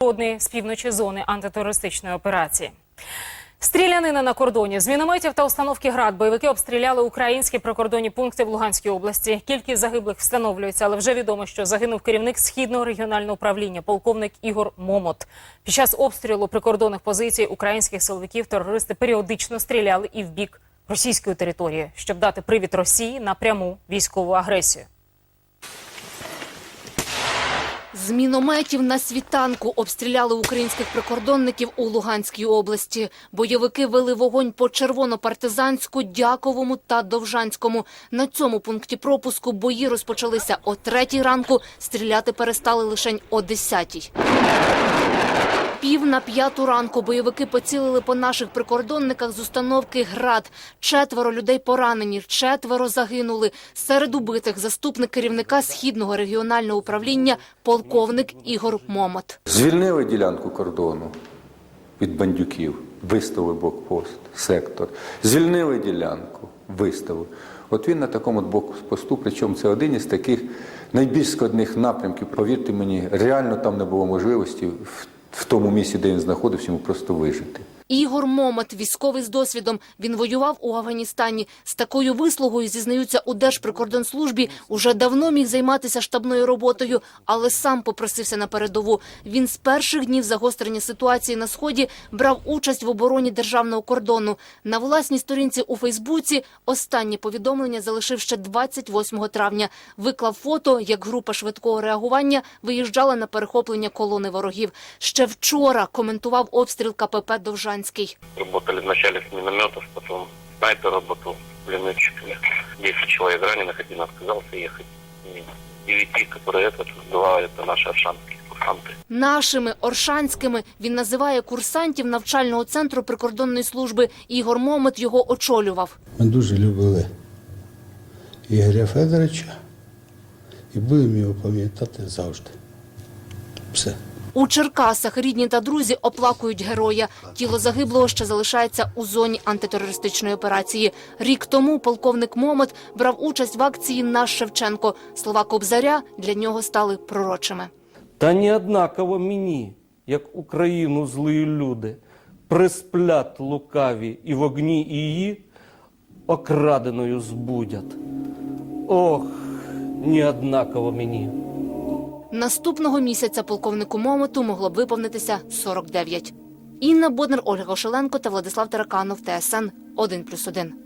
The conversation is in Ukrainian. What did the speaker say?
Одний з півночі зони антитерористичної операції. Стрілянина на кордоні з мінометів та установки град бойовики обстріляли українські прикордонні пункти в Луганській області. Кількість загиблих встановлюється, але вже відомо, що загинув керівник східного регіонального управління, полковник Ігор Момот. Під час обстрілу прикордонних позицій українських силовиків терористи періодично стріляли і в бік російської території, щоб дати привід Росії на пряму військову агресію. З мінометів на світанку обстріляли українських прикордонників у Луганській області. Бойовики вели вогонь по Червонопартизанську, Дяковому та Довжанському. На цьому пункті пропуску бої розпочалися о третій ранку. Стріляти перестали лише о десятій. Пів на п'яту ранку бойовики поцілили по наших прикордонниках з установки «Град». Четверо людей поранені, четверо загинули. Серед убитих заступник керівника Східного регіонального управління полковник Ігор Момот. Звільнили ділянку кордону від бандюків, виставили блокпост, сектор. Звільнили ділянку, виставили. От він на такому блокпосту, причому це один із таких найбільш складних напрямків. Повірте мені, реально там не було можливості в, в тому місці, де він знаходився, йому просто вижити. Ігор Момот, військовий з досвідом. Він воював у Афганістані. З такою вислугою, зізнаються у Держприкордонслужбі, уже давно міг займатися штабною роботою, але сам попросився на передову. Він з перших днів загострення ситуації на Сході брав участь в обороні державного кордону. На власній сторінці у Фейсбуці останнє повідомлення залишив ще 28 травня. Виклав фото, як група швидкого реагування виїжджала на перехоплення колони ворогів. Ще вчора коментував обстріл КПП Довжанський. Работали вначале с минометов, потом снайпер работал пулеметчиками. 10 человек раненых, один отказался ехать. И Девяти, которые этот, два это наши аршанские курсанты. Нашими оршанськими він називає курсантів навчального центру прикордонної служби. Ігор Момот його очолював. Ми дуже любили Ігоря Федоровича і будемо його пам'ятати завжди. Все. У Черкасах рідні та друзі оплакують героя. Тіло загиблого ще залишається у зоні антитерористичної операції. Рік тому полковник Момот брав участь в акції Наш Шевченко. Слова Кобзаря для нього стали пророчими. Та не однаково мені, як Україну злі люди, присплять лукаві і вогні її окраденою збудять. Ох, не однаково мені. Наступного місяця полковнику Момоту могло б виповнитися 49. Інна Боднер, Ольга Ошеленко та Владислав Тараканов, ТСН 1+,1.